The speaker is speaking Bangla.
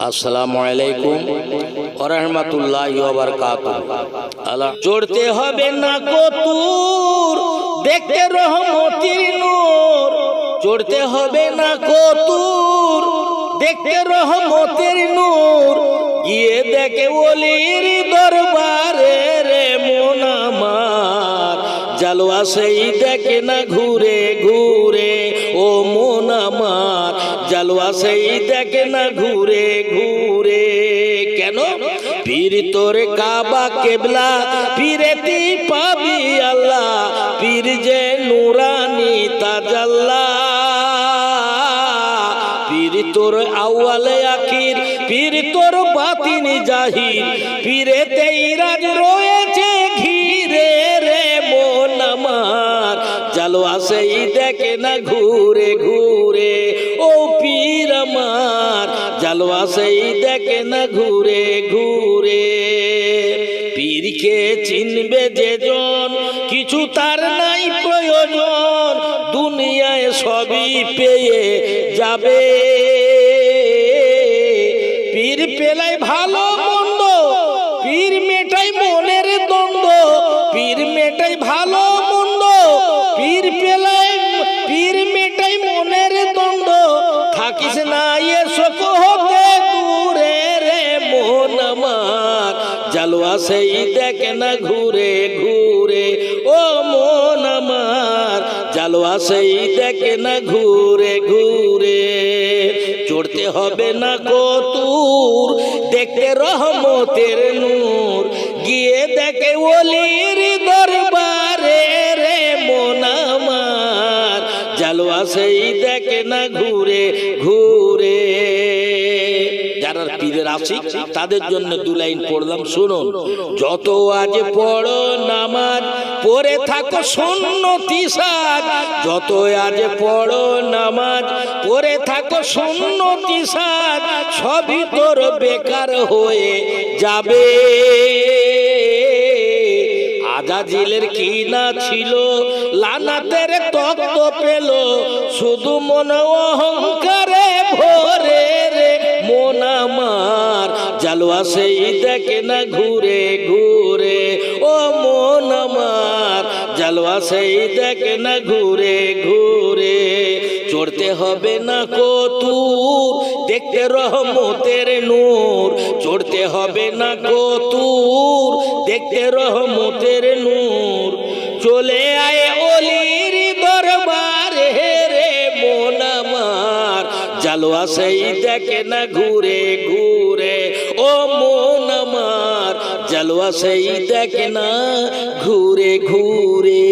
আসসালামু আলাইকুম ওরহমতুল্লাহ বারকাত আল্লাহ চড়তে হবে না কতুর, দেখতে রহমতির নূর। চড়তে হবে না কতুর, দেখতে রহমতের নূর। গিয়ে দেখে ওলির দরবারে রে মন আমার। জালুয়া সেই দেখে না ঘুরে জালুয়া সেই দেখে না ঘুরে ঘুরে। কেন? পীর তোর কাবা কেবলা পীরেতি পাবি আল্লাহ, পীর যে নুরানি তাজাল্লা। পীর তোর আউয়ালে আখির, পীর তোর বাতিনি জাহির পীরে তেইরাজ রয়েছে ঘিরে রে মন আমার জালো আসেই দেখে না ঘুরে ঘুরে। ও পীর আমার, জালো আসেই দেখে না ঘুরে ঘুরে। পীরকে চিনবে যে জন কিছু তার নাই প্রয়োজন। দুনিয়ায় সবই পেয়ে যাবে। পীর পেলাই ভালো মন্দ, পীর মেটাই মনের দ্বন্দ্ব, পীর মেটাই ভালো না এ শোক হতে দূরে রে মন আমার। জালুয়া সেই দেখে না ঘুরে ঘুরে, ও মন আমার। জালুয়া সেই দেখে না ঘুরে ঘুরে। চড়তে হবে না কতুর, দেখতে রহমতের নূর। গিয়ে দেখে ওলির জালুয়া সেই দেখে না ঘুরে ঘুরে। যারা পীরের আশিক, তাদের জন্য দু লাইন পড়লাম, শুনুন। যত আজ পড়ো নামাজ, পড়ে থাকো শূন্য সাজ। যত আজ পড়ো নামাজ, পড়ে থাকো শূন্য সাজ। সবই তোর বেকার হয়ে যাবে। আজাজিলের কি না ছিল, লানাতের তত্ত্ব পেল, শুধু মন অহংকারে ভরে রে, মন আমার। জালুয়া সেই দেখে না ঘুরে ঘুরে, ও মন আমার। জালুয়া সেই দেখে না ঘুরে ঘুরে, চড়তে হবে না কতুর দেখতে রহমতের নূর, চড়তে হবে না কতুর দেখতে রহমতের নূর, চলে আয় অলির দরবার রে মন আমার। জালুয়া সেই দেখে না ঘুরে ঘুরে, ও মন আমার। জালুয়া সেই দেখে না ঘুরে ঘুরে।